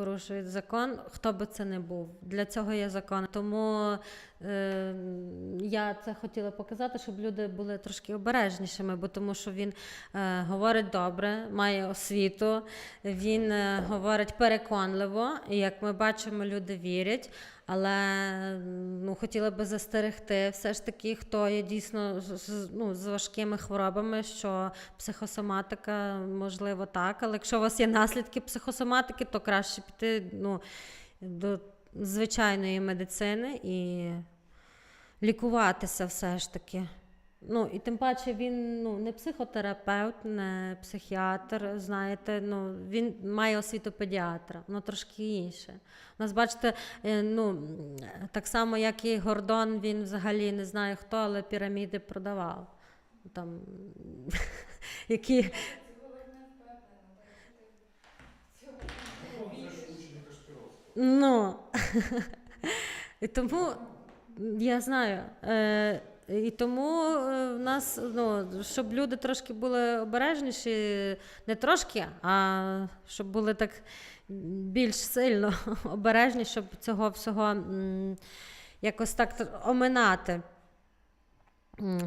порушують закон, хто би це не був. Для цього є закон. Тому е, я це хотіла показати, щоб люди були трошки обережнішими, бо тому що він е, говорить добре, має освіту, він е, говорить переконливо, і як ми бачимо, люди вірять. Але ну, хотіла би застерегти все ж таки, хто є дійсно ну, з важкими хворобами, що психосоматика можливо так. Але якщо у вас є наслідки психосоматики, то краще піти ну, до звичайної медицини і лікуватися все ж таки. Ну, і тим паче він ну, не психотерапевт, не психіатр, знаєте, ну, він має освіту педіатра, ну трошки інше. У нас, бачите, е, ну, так само, як і Гордон, він взагалі не знає хто, але піраміди продавав. Там, які... Ну, і тому я знаю. Е, і тому е, в нас, ну, щоб люди трошки були обережніші, не трошки, а щоб були так більш сильно обережні, щоб цього всього якось так оминати.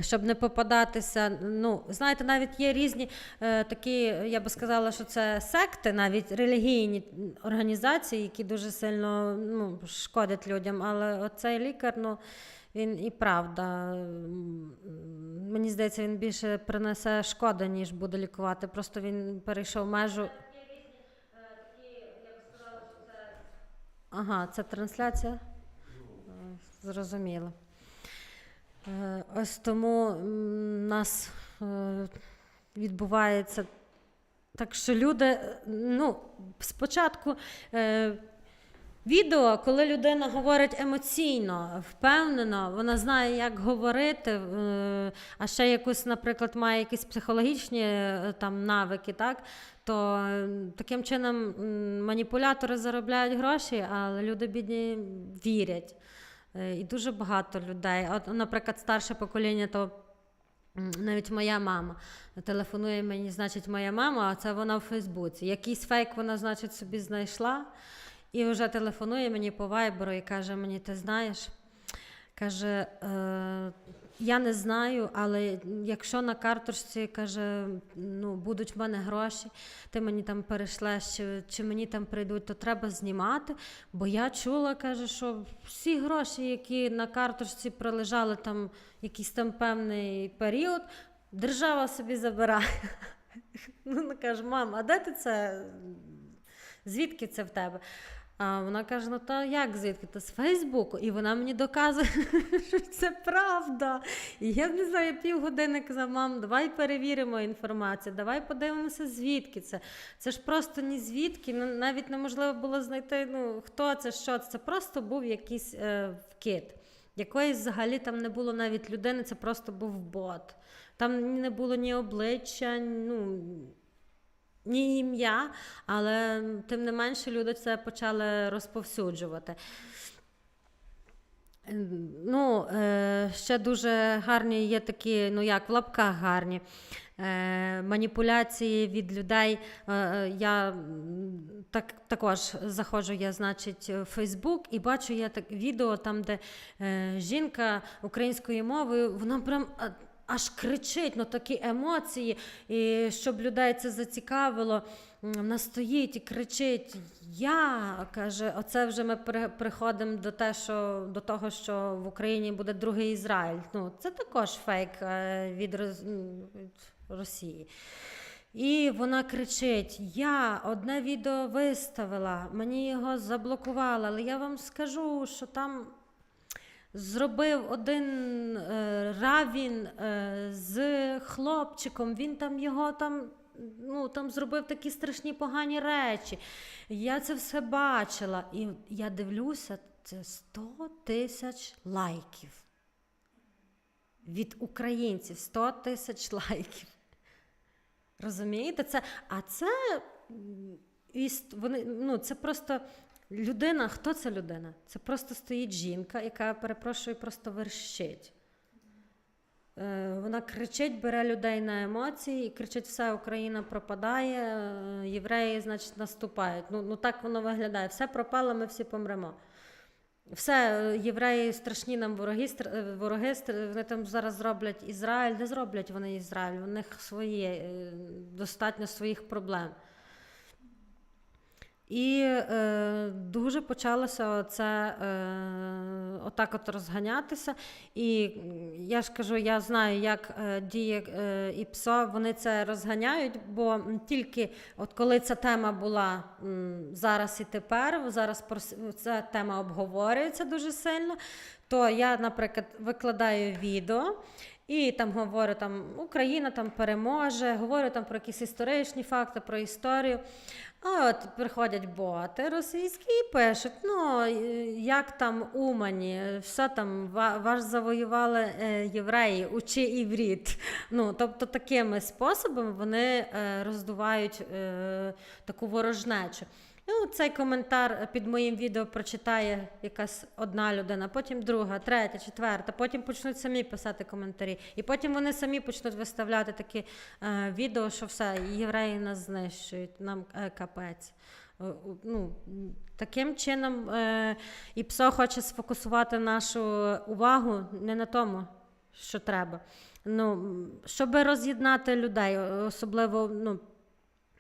Щоб не попадатися, ну знаєте, навіть є різні е, такі, я би сказала, що це секти, навіть релігійні організації, які дуже сильно ну, шкодять людям. Але оцей лікар, ну він і правда, мені здається, він більше принесе шкоди, ніж буде лікувати. Просто він перейшов межу. Ага, це трансляція? Е, Зрозуміло. Е, Ось тому у нас е, відбувається так, що люди, е, ну, спочатку відео, коли людина говорить емоційно, впевнено, вона знає, як говорити, а ще якусь, наприклад, має якісь психологічні там навики, так? то таким чином маніпулятори заробляють гроші, але люди бідні вірять. Е, І дуже багато людей. От, наприклад, старше покоління, то навіть моя мама телефонує мені, значить, моя мама, а це вона в Фейсбуці. Якийсь фейк вона, значить, собі знайшла і вже телефонує мені по вайберу і каже: мені, ти знаєш, каже, е, я не знаю, але якщо на карточці каже, ну, будуть в мене гроші, ти мені там перейшлеш, чи, чи мені там прийдуть, то треба знімати. Бо я чула, каже, що всі гроші, які на карточці пролежали там якийсь там певний період, держава собі забирає. Ну, каже, мам, а де ти це? Звідки це в тебе? А вона каже: ну та як звідки? То з Фейсбуку. І вона мені доказує, що це правда. І я не знаю, півгодини казав, мам, давай перевіримо інформацію, давай подивимося, звідки це. Це ж просто ні звідки, ну, навіть неможливо було знайти, ну, хто це, що це. Це просто був якийсь е, вкид. Якоїсь взагалі там не було навіть людини, це просто був бот. Там не було ні обличчя, ну ні ім'я, але тим не менше люди це почали розповсюджувати. Е, Ну, е, ще дуже гарні є такі, ну як в лапках гарні. Е, маніпуляції від людей. Е, я так, також заходжу, я, значить, в Фейсбук і бачу я так відео там, де жінка українською мовою, вона прям. Аж кричить, ну такі емоції, і щоб людей це зацікавило, вона стоїть і кричить. Я каже, оце вже ми приходимо до, те, що, до того, що в Україні буде другий Ізраїль. Ну, це також фейк е, від Росії. І вона кричить: Я одне відео виставила, мені його заблокували, але я вам скажу, що там зробив один е, равін е, з хлопчиком. Він там його там. Ну, там зробив такі страшні погані речі. Я це все бачила. І я дивлюся, це 100 тисяч лайків. Від українців 100 тисяч лайків. Розумієте? Це, а це, м, вони, ну, це просто людина. Хто це людина? Це просто стоїть жінка, яка, перепрошую, просто верщить. Е, Вона кричить, бере людей на емоції і кричить: все, Україна пропадає, е, євреї, значить, наступають. Ну, ну так воно виглядає. Все пропало, ми всі помремо. Все, е, євреї страшні нам вороги, вороги, вони там зараз зроблять Ізраїль, не зроблять вони Ізраїль, у них своє, достатньо своїх проблем. І е, дуже почалося це е, отак от розганятися. І я ж кажу, я знаю, як е, діє е, ІПСО, вони це розганяють, бо тільки от коли ця тема була зараз і тепер, зараз ця тема обговорюється дуже сильно, то я, наприклад, викладаю відео. І там говорю, там Україна там переможе, говорю там про якісь історичні факти, про історію. А от приходять боти російські і пишуть: ну як там Умані, все там ва- вас завоювали е, євреї, учи івріт. Ну, тобто такими способами вони е, роздувають е, таку ворожнечу. Ну, цей коментар під моїм відео прочитає якась одна людина, потім друга, третя, четверта, потім почнуть самі писати коментарі. І потім вони самі почнуть виставляти такі е, відео, що все, євреї нас знищують, нам е, капець. Е, Ну, таким чином е, і ПСО хоче сфокусувати нашу увагу не на тому, що треба. Ну, щоб роз'єднати людей, особливо ну,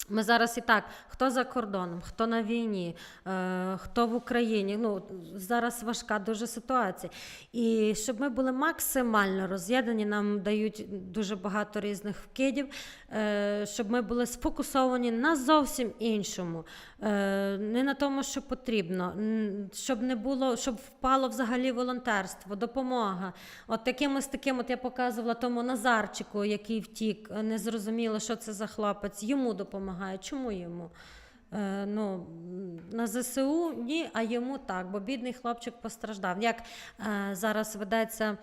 ми зараз і так, хто за кордоном, хто на війні, е, хто в Україні. Ну, зараз важка дуже ситуація. І щоб ми були максимально роз'єднані, нам дають дуже багато різних вкидів, е, щоб ми були сфокусовані на зовсім іншому, е, не на тому, що потрібно, щоб не було, щоб впало взагалі волонтерство, допомога. От якимось таким, от я показувала тому Назарчику, який втік, не зрозуміло, що це за хлопець. Йому допомагає. Чому йому? Е, ну, на ЗСУ ні, а йому так, бо бідний хлопчик постраждав. Як е, зараз ведеться.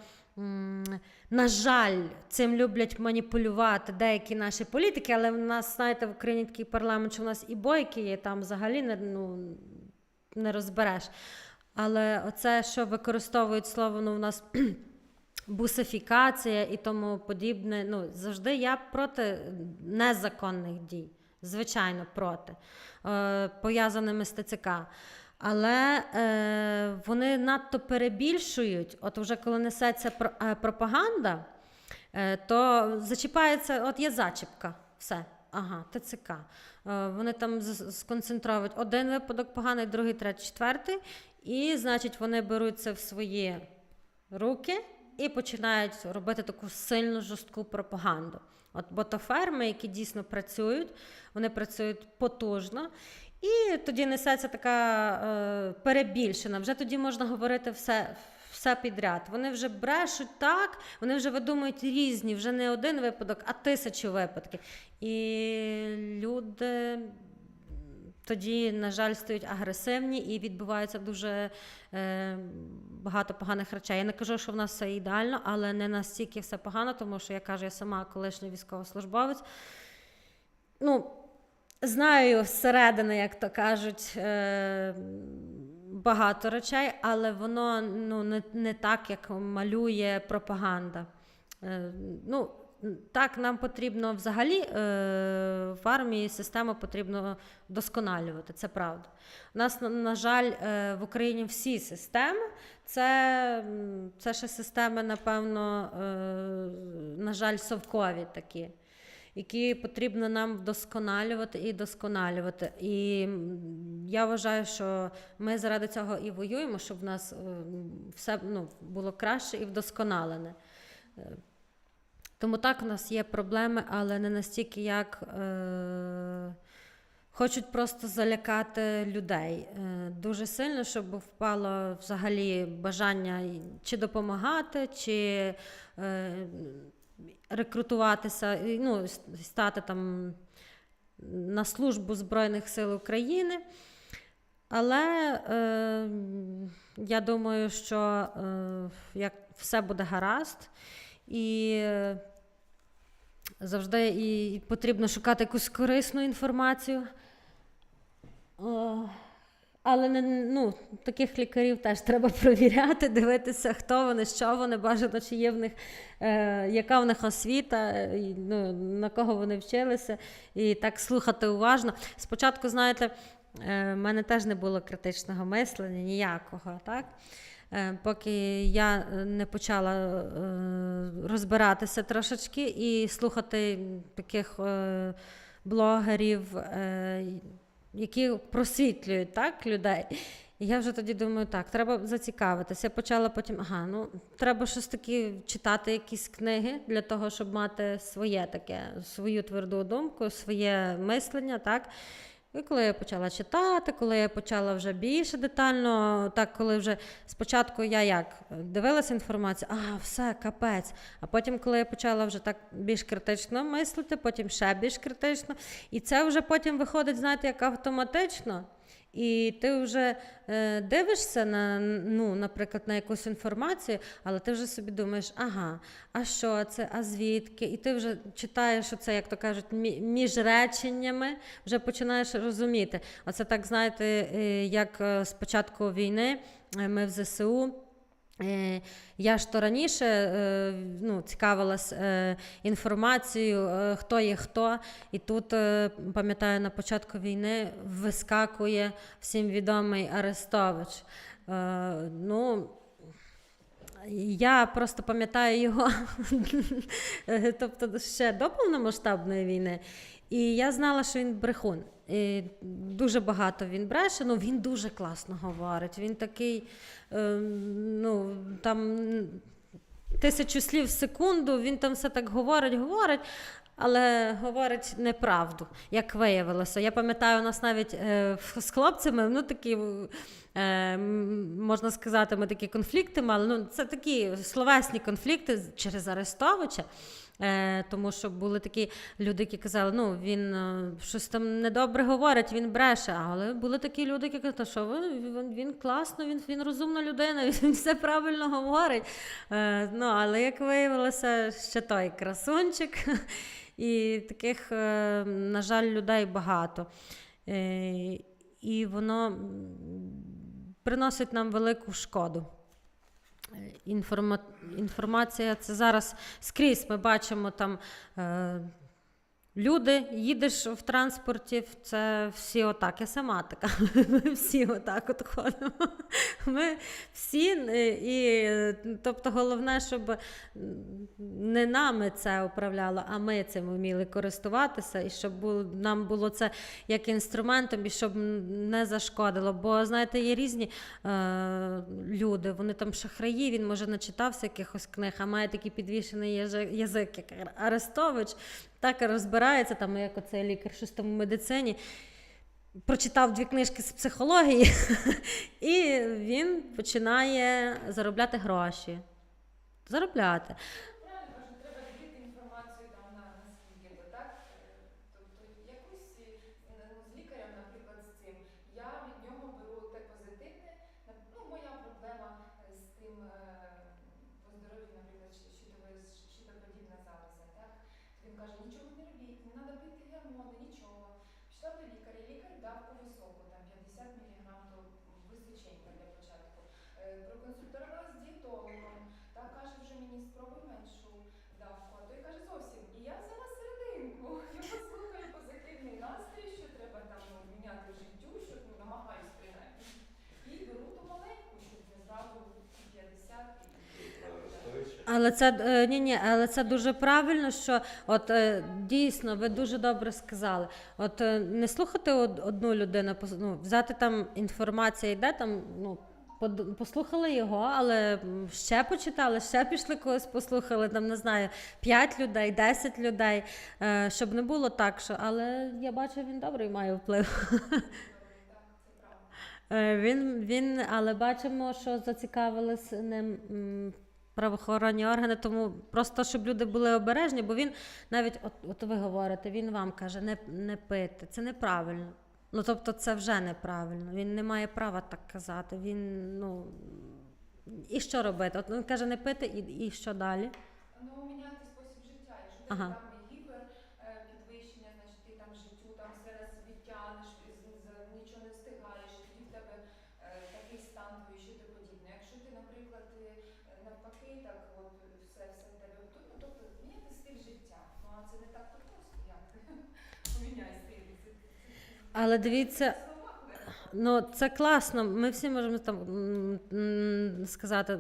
На жаль, цим люблять маніпулювати деякі наші політики, але в нас, знаєте, в Україні такий парламент, що в нас і бойки є, там взагалі не, ну, не розбереш. Але оце, що використовують слово, ну, в нас бусифікація і тому подібне. Ну, завжди я проти незаконних дій, звичайно, проти, е, пов'язаними з ТЦК. Але е, вони надто перебільшують, от вже коли несеться е, пропаганда, е, то зачіпається, от є зачіпка, все. Ага, ТЦК. Е, Вони там сконцентрують один випадок поганий, другий, третій, четвертий. І, значить, вони беруть це в свої руки і починають робити таку сильну жорстку пропаганду. От ботоферми, які дійсно працюють, вони працюють потужно. І тоді несеться така е, перебільшена. Вже тоді можна говорити все, все підряд. Вони вже брешуть так, вони вже видумують різні, вже не один випадок, а тисячі випадків. І люди тоді, на жаль, стають агресивні і відбувається дуже е, багато поганих речей. Я не кажу, що в нас все ідеально, але не настільки все погано, тому що я кажу, я сама колишній військовослужбовець. Ну, знаю зсередини, як то кажуть, е, багато речей, але воно ну, не, не так, як малює пропаганда. Е, ну, так, нам потрібно взагалі е, в армії систему потрібно досконалювати, це правда. У нас, на, жаль, е, в Україні всі системи, це, це ще системи, напевно, е, на жаль, совкові такі, які потрібно нам вдосконалювати і досконалювати. І я вважаю, що ми заради цього і воюємо, щоб в нас все ну, було краще і вдосконалене. Тому так, у нас є проблеми, але не настільки, як е, хочуть просто залякати людей е, дуже сильно, щоб впало взагалі бажання чи допомагати, чи е, рекрутуватися, ну, стати там на службу Збройних сил України. Але е, я думаю, що е, як все буде гаразд, і завжди і потрібно шукати якусь корисну інформацію. Але не, ну, таких лікарів теж треба провіряти, дивитися, хто вони, що вони, бажано, чи є в них, е, яка в них освіта, і, ну, на кого вони вчилися, і так слухати уважно. Спочатку, знаєте, е, в мене теж не було критичного мислення ніякого, так? Е, Поки я не почала е, розбиратися трошечки і слухати таких е, блогерів, е, які просвітлюють так, людей. І я вже тоді думаю, так, треба зацікавитися. Я почала потім, ага, ну треба щось таке читати, якісь книги для того, щоб мати своє таке, свою тверду думку, своє мислення, так. І коли я почала читати, коли я почала вже більше детально, так коли вже спочатку я як дивилася інформацію, а все, капець. А потім, коли я почала вже так більш критично мислити, потім ще більш критично. І це вже потім виходить, знаєте, як автоматично. І ти вже е, дивишся на, ну, наприклад, на якусь інформацію, але ти вже собі думаєш, ага, а що це, а звідки? І ти вже читаєш оце, як то кажуть, між реченнями, вже починаєш розуміти. Оце так, знаєте, е, як спочатку початку війни е, ми в ЗСУ. Е, Я ж то раніше е, ну, цікавилась е, інформацією, хто є хто. І тут, пам'ятаю, на початку війни вискакує всім відомий Арестович. Ну, я просто пам'ятаю його, тобто ще до повномасштабної війни. І я знала, що він брехун. І дуже багато він бреше, ну він дуже класно говорить. Він такий, е, ну там тисячу слів в секунду, він там все так говорить, говорить. Але говорить неправду, як виявилося. Я пам'ятаю, у нас навіть е, з хлопцями ну, такі, е, можна сказати, ми такі конфлікти мали. Ну, це такі словесні конфлікти через Арестовича. Е, тому що були такі люди, які казали, ну він е, щось там недобре говорить, він бреше. Але були такі люди, які казали, що він, він, класно, він, він розумна людина, він все правильно говорить. Е, ну, але як виявилося, ще той красунчик. І таких, е, на жаль, людей багато. Е, І воно приносить нам велику шкоду. Е, Інформа... Інформація це зараз скрізь. Ми бачимо там е... люди, їдеш в транспорті, це всі отак. Я сама така. Ми всі отак от ходимо. Ми всі, е, і тобто головне, щоб не нами це управляло, а ми цим вміли користуватися, і щоб нам було це як інструментом, і щоб не зашкодило. Бо, знаєте, є різні е, люди, вони там шахраї, він може начитався якихось книг, а має такий підвішений язик як Арестович, так розбирається, там, як оцей лікар, щось там медицині. Прочитав дві книжки з психології, і він починає заробляти гроші. Заробляти. Правильно кажуть, треба ділити інформацію там на наскільки то так. Е, Тобто якусь е, ну, з лікарем, наприклад, з цим. Я від нього беру те позитивне. На- Ну, моя проблема е, з тим е, по здоров'ю, наприклад, щ- щитове- щитоподібна залоза, так? Він каже, нічого не робіть, не треба пити гормони, нічого. Пішла до лікаря, лікар дав по високу, там 50 мг, то височенько для початку. Е, Проконсультувалася з дієтологом, та каже, вже мені спробуй меншу давку, а той каже зовсім. І я взяла серединку. Я послухаю позитивний настрій, що треба там ну, міняти в життю, що ну, намагаюсь принаймні. І беру ту маленьку, щоб не зразу 50 і Але це е, ні, ні, але це дуже правильно, що от е, дійсно ви дуже добре сказали. От е, не слухати одну людину, ну, взяти там інформація йде там, ну. Послухали його, але ще почитали, ще пішли когось послухали, там не знаю, 5 людей, 10 людей, щоб не було так, що але я бачу, він добрий має вплив. Він, він, але бачимо, що зацікавились ним правоохоронні органи, тому просто щоб люди були обережні, бо він навіть, от, от ви говорите, він вам каже, не, не пити. Це неправильно. Ну тобто це вже неправильно. Він не має права так казати. Він, ну, і що робити? От він каже, не пити, і, і що далі? Ну, міняти спосіб життя. Якщо Ага. ти там гіпер е, підвищення, значить ти там життю там все раз відтягнеш, з- з- нічого не встигаєш, тоді в тебе роки, так от все, все тебе. Ну, тобто міняти стиль життя. Ну а це не так просто. Як? Поміняй стиль. Але дивіться. Ну, це класно. Ми всі можемо там сказати.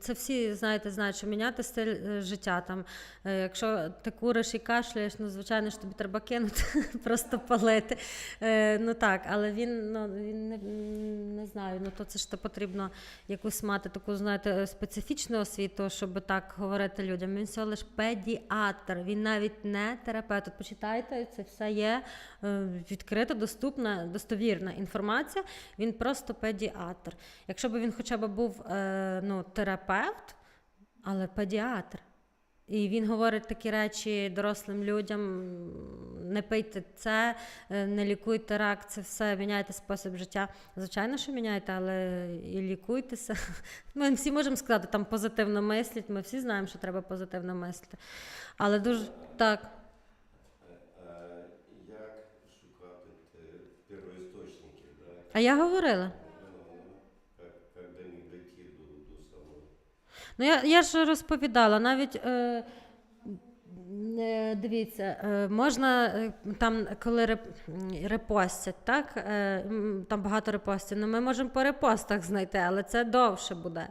Це всі знаєте, знають, що міняти стиль е, життя. Там, е, якщо ти куриш і кашляєш, ну звичайно ж тобі треба кинути, просто палити. Е, Ну так, але він ну він не, не знаю. Ну то це ж потрібно якусь мати таку, знаєте, специфічну освіту, щоб так говорити людям. Він всього лиш педіатр, він навіть не терапевт. От почитайте, це все є відкрита, доступна, достовірна інформація. Він просто педіатр. Якщо б він хоча б був е, ну, терапевт, але педіатр. І він говорить такі речі дорослим людям: не пийте це, е, не лікуйте рак, це все, міняйте спосіб життя. Звичайно, що міняйте, але і лікуйтеся. Ми всі можемо сказати, там позитивно мислять, ми всі знаємо, що треба позитивно мислити. Але дуже так. А як шукати те первоісточники, да? А я говорила. Ну, я, я ж розповідала, навіть е, е, дивіться, е, можна е, там, коли реп, репостять, так? Е, там багато репостів, ну ми можемо по репостах знайти, але це довше буде.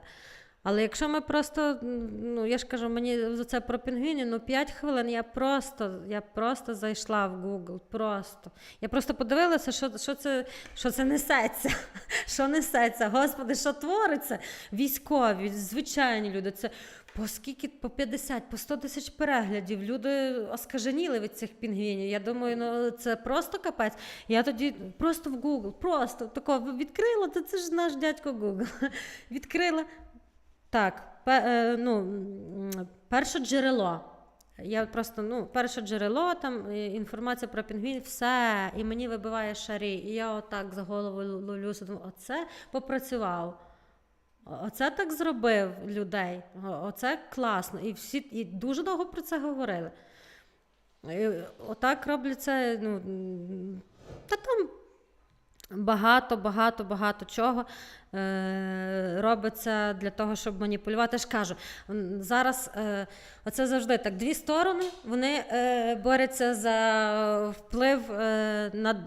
Але якщо ми просто, ну я ж кажу, мені за це про пінгвінів, ну 5 хвилин я просто, я просто зайшла в Google, просто. Я просто подивилася, що, що, це, що це несеться. Що несеться? Господи, що твориться? Військові, звичайні люди. Це по скільки, по 50, по 100 тисяч переглядів. Люди оскаженіли від цих пінгвінів. Я думаю, ну це просто капець. Я тоді просто в Google, просто тако відкрила, то це ж наш дядько Google. Відкрила. Так, е, ну, перше джерело. Я просто, ну, перше джерело, там е, інформація про пінгвін, все, і мені вибиває шарі. І я отак за голову ловлюся, думаю, оце попрацював. Оце так зробив людей. Оце класно. І всі і дуже довго про це говорили. І отак роблять це, ну, та там багато, багато, багато чого е, робиться для того, щоб маніпулювати. Ж кажу, зараз е, оце завжди так. Дві сторони вони е, борються за вплив е, на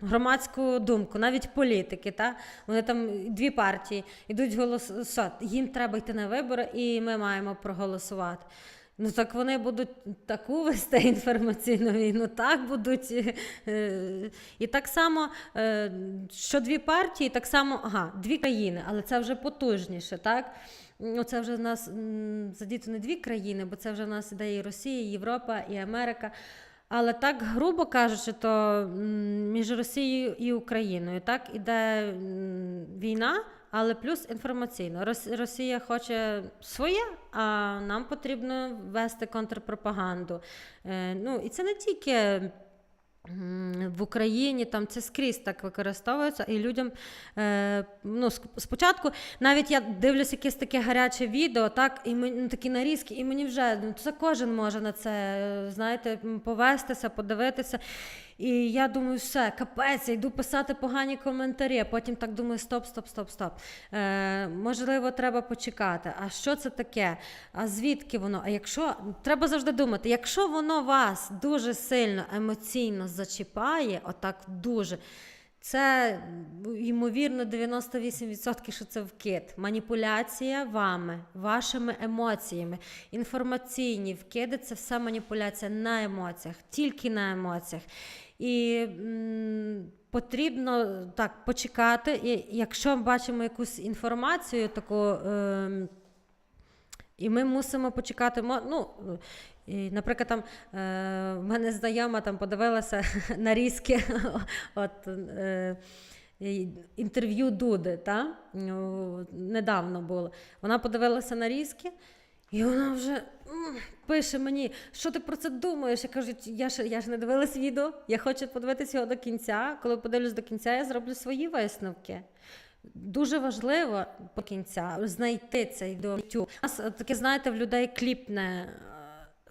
громадську думку, навіть політики. Та? Вони там дві партії йдуть голосувати. Їм треба йти на вибори, і ми маємо проголосувати. Ну так вони будуть таку вести інформаційну війну, так будуть. е, І так само, е, що дві партії, так само, ага, дві країни, але це вже потужніше, так? Ну, це вже в нас задіто не дві країни, бо це вже в нас іде і Росія, і Європа, і Америка. Але так, грубо кажучи, то між Росією і Україною так іде війна, але плюс інформаційно. Рос- Росія хоче своє, а нам потрібно вести контрпропаганду. Е, ну, і це не тільки. В Україні там це скрізь так використовується, і людям е, ну, спочатку навіть я дивлюся якесь таке гаряче відео, так, і мені ну, такі нарізки, і мені вже ну, це кожен може на це, е, знаєте, повестися, подивитися. І я думаю, все, капець, я йду писати погані коментарі. Потім так думаю, стоп, стоп, стоп, стоп. Е, можливо, треба почекати. А що це таке? А звідки воно? А якщо треба завжди думати, якщо воно вас дуже сильно емоційно зачіпає, отак дуже. Це ймовірно 98% що це вкид. Маніпуляція вами, вашими емоціями. Інформаційні вкиди це все маніпуляція на емоціях, тільки на емоціях. І м, потрібно так почекати. І якщо бачимо якусь інформацію таку. ем, і ми мусимо почекати. Ну, і, наприклад, там е, в мене знайома там подивилася нарізки от, е, інтерв'ю Дуди, та? Ну, недавно було. Вона подивилася нарізки, і вона вже пише мені, що ти про це думаєш? Я кажу, я ж, я ж не дивилась відео, я хочу подивитися його до кінця. Коли подивлюсь до кінця, я зроблю свої висновки. Дуже важливо по кінця знайти цей до У нас таке, знаєте, в людей кліпне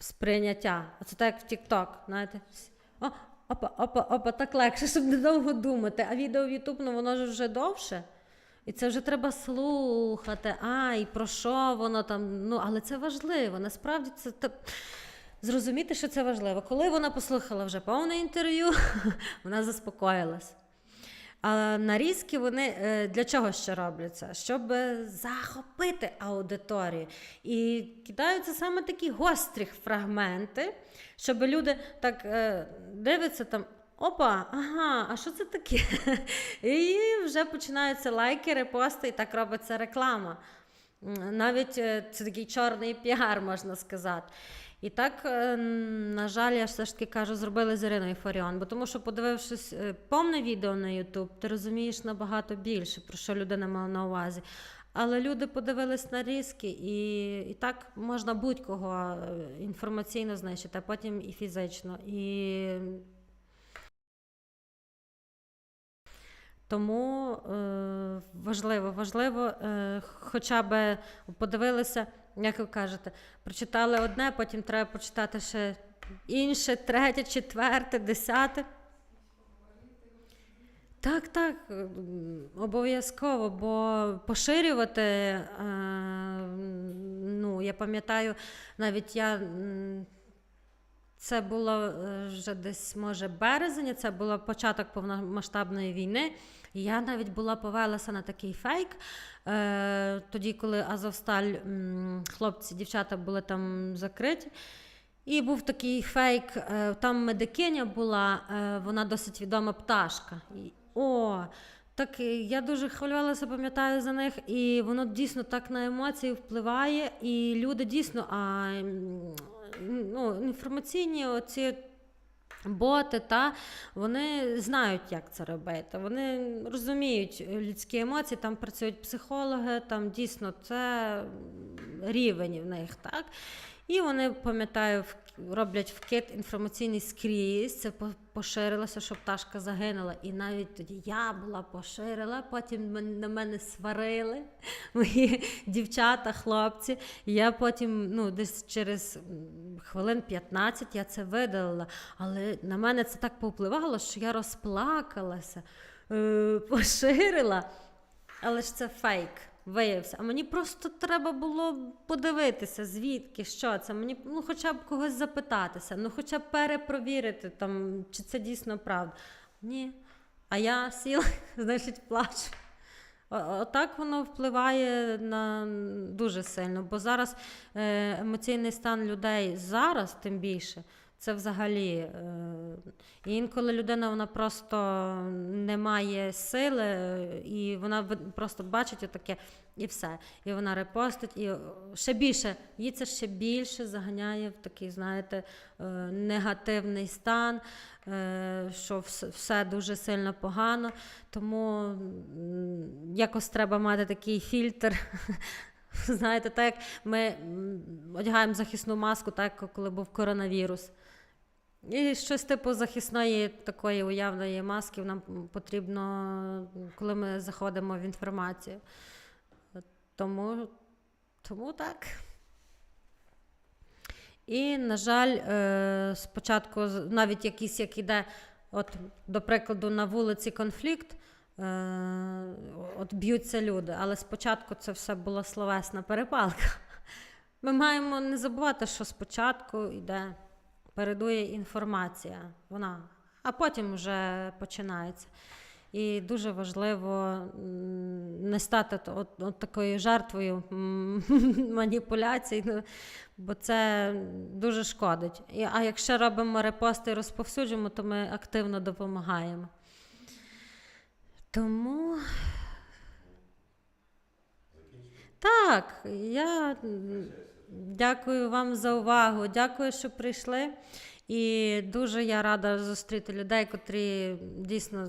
сприйняття. Оце так як в TikTok, знаєте. О, опа, опа, опа, так легше, щоб недовго думати. А відео в YouTube, ну воно ж вже довше. І це вже треба слухати. А, і про що воно там. Ну, але це важливо. Насправді це зрозуміти, що це важливо. Коли вона послухала вже повне інтерв'ю, вона заспокоїлась. А нарізки вони е, для чого ще робляться? Щоб захопити аудиторію. І кидаються саме такі гострі фрагменти, щоб люди так е, дивляться там. Опа, ага, а що це таке? І вже починаються лайки, репости, і так робиться реклама. Навіть е, це такий чорний піар, можна сказати. І так, е, на жаль, я все ж таки кажу, зробили з Іриною Фаріон, бо тому що, подивившись е, повне відео на YouTube, ти розумієш набагато більше, про що людина мала на увазі. Але люди подивились на різки, і, і так можна будь-кого е, інформаційно знищити, а потім і фізично. І тому е, важливо, важливо, е, хоча б подивилися, як ви кажете, прочитали одне, потім треба почитати ще інше, третє, четверте, десяте. Так, так, обов'язково, бо поширювати, е, ну, я пам'ятаю, навіть я. Це було е, вже десь, може, березень, це було початок повномасштабної війни. Я навіть була повелася на такий фейк. Е, тоді, коли Азовсталь, хлопці, дівчата були там закриті. І був такий фейк, е, там медикиня була, вона досить відома пташка. О, так я дуже хвилювалася, пам'ятаю за них, і воно дійсно так на емоції впливає, і люди дійсно, а, ну, інформаційні оці боти, та, вони знають, як це робити. Вони розуміють людські емоції, там працюють психологи, там дійсно це рівень в них, так? І вони, пам'ятаю, роблять вкид інформаційний скрізь. Це поширилося, що пташка загинула. І навіть тоді я була поширила, потім на мене сварили мої дівчата, хлопці. Я потім, ну, десь через хвилин 15 я це видалила. Але на мене це так повпливало, що я розплакалася, е, поширила. Але ж це фейк виявився. А мені просто треба було подивитися, звідки, що це. Мені ну, хоча б когось запитатися, ну хоча б перепровірити, там, чи це дійсно правда. Ні. А я сіла, значить, плачу. Отак воно впливає на дуже сильно, бо зараз е, емоційний стан людей зараз, тим більше, це взагалі. Е, і інколи людина вона просто не має сили, е, і вона просто бачить отаке і все. І вона репостить, і е, ще більше, її це ще більше заганяє в такий, знаєте, е, негативний стан, е, що все дуже сильно погано. Тому якось треба мати такий фільтр. Знаєте, так як ми одягаємо захисну маску, так коли був коронавірус. І щось типу захисної такої уявної маски нам потрібно, коли ми заходимо в інформацію. Тому, тому так. І, на жаль, е, спочатку навіть якийсь, як іде, от, до прикладу, на вулиці конфлікт, е, от б'ються люди, але спочатку це все була словесна перепалка. Ми маємо не забувати, що спочатку йде, передує інформація, вона, а потім вже починається. І дуже важливо не стати от, от такою жертвою маніпуляцій, ну, бо це дуже шкодить. І, а якщо робимо репости і розповсюджуємо, то ми активно допомагаємо. Тому. Так, я дякую вам за увагу. Дякую, що прийшли. І дуже я рада зустріти людей, котрі дійсно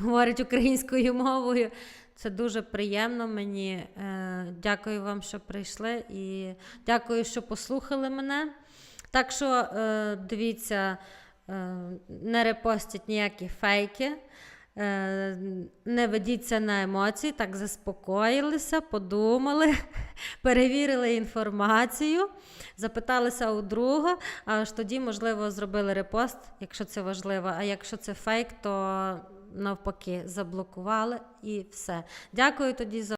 говорять українською мовою. Це дуже приємно мені. Е, Дякую вам, що прийшли, і дякую, що послухали мене. Так що е, дивіться, е, не репостіть ніякі фейки. Е, Не ведіться на емоції, так заспокоїлися, подумали, перевірили інформацію, запиталися у друга, аж тоді, можливо, зробили репост, якщо це важливо. А якщо це фейк, то навпаки заблокували і все. Дякую тоді за.